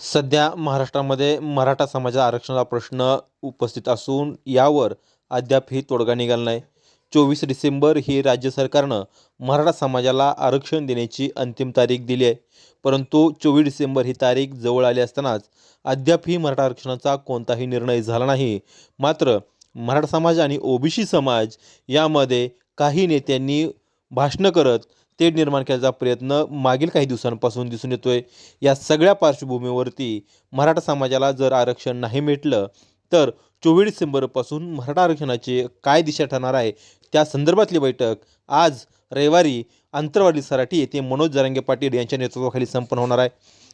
सध्या महाराष्ट्रामध्ये मराठा समाजाचा आरक्षणाचा प्रश्न उपस्थित असून यावर अद्यापही तोडगा निघाला नाही. चोवीस डिसेंबर ही राज्य सरकारनं मराठा समाजाला आरक्षण देण्याची अंतिम तारीख दिली आहे. परंतु चोवीस डिसेंबर ही तारीख जवळ आली असतानाच अद्यापही मराठा आरक्षणाचा कोणताही निर्णय झाला नाही. मात्र मराठा समाज आणि ओबीसी समाज यामध्ये काही नेत्यांनी भाषणं करत तेढ निर्माण करण्याचा प्रयत्न मागील काही दिवसांपासून दिसून येतोय. या सगळ्या पार्श्वभूमीवरती मराठा समाजाला जर आरक्षण नाही मिळलं तर चोवीस डिसेंबरपासून मराठा आरक्षणाची काय दिशा ठरणार आहे? त्या संदर्भातली बैठक आज रविवारी आंतरवाडी सराठी येथे मनोज जरांगे पाटील यांच्या नेतृत्वाखाली संपन्न होणार आहे.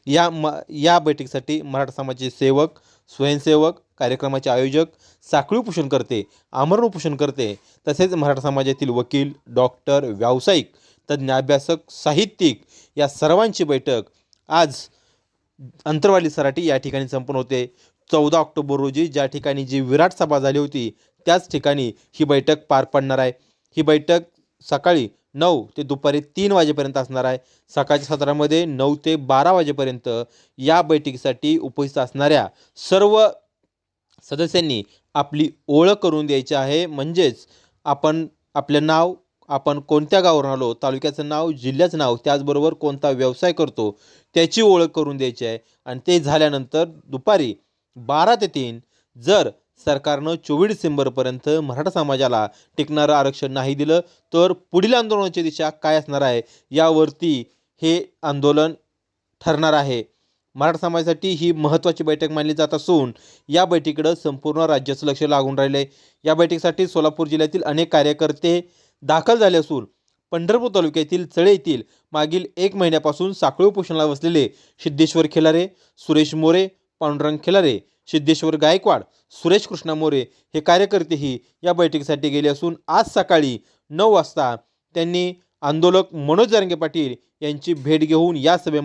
या म या बैठकीसाठी मराठा समाजाचे सेवक स्वयंसेवक कार्यक्रमाचे आयोजक साखळी उपोषणकर्ते आमरण उपोषणकर्ते तसेच मराठा समाजातील वकील डॉक्टर व्यावसायिक तज्ज्ञ अभ्यासक साहित्यिक या सर्वांची बैठक आज अंतरवाली सराठी या ठिकाणी संपन्न होते. चौदा ऑक्टोबर रोजी ज्या ठिकाणी जी विराट सभा झाली होती त्याच ठिकाणी ही बैठक पार पडणार आहे. ही बैठक सकाळी नऊ ते दुपारी तीन वाजेपर्यंत असणार आहे. सकाळच्या सत्रामध्ये नऊ ते बारा वाजेपर्यंत या बैठकीसाठी उपस्थित असणाऱ्या सर्व सदस्यांनी आपली ओळख करून द्यायची आहे. म्हणजेच आपण आपलं नाव आपण कोणत्या गावावर आलो तालुक्याचं नाव जिल्ह्याचं नाव त्याचबरोबर कोणता व्यवसाय करतो त्याची ओळख करून द्यायची आहे. आणि ते झाल्यानंतर दुपारी बारा ते तीन जर सरकारनं चोवीस डिसेंबरपर्यंत मराठा समाजाला टिकणारं आरक्षण नाही दिलं तर पुढील आंदोलनाची दिशा काय असणार आहे? यावरती हे आंदोलन ठरणार आहे. मराठा समाजासाठी ही महत्त्वाची बैठक मानली जात असून या बैठकीकडं संपूर्ण राज्याचं लक्ष लागून राहिलं आहे या बैठकीसाठी सोलापूर जिल्ह्यातील अनेक कार्यकर्ते दाखल झाले असून पंढरपूर तालुक्यातील चळे येथील मागील एक महिन्यापासून साखळी उपोषणाला बसलेले सिद्धेश्वर खिलारे सुरेश मोरे पांडुरंग खिलारे सिद्धेश्वर गायकवाड सुरेश कृष्णा मोरे हे कार्यकर्तेही या बैठकीसाठी गेले असून आज सकाळी नऊ वाजता त्यांनी आंदोलक मनोज जारंगे पाटील यांची भेट घेऊन या सभेमध्ये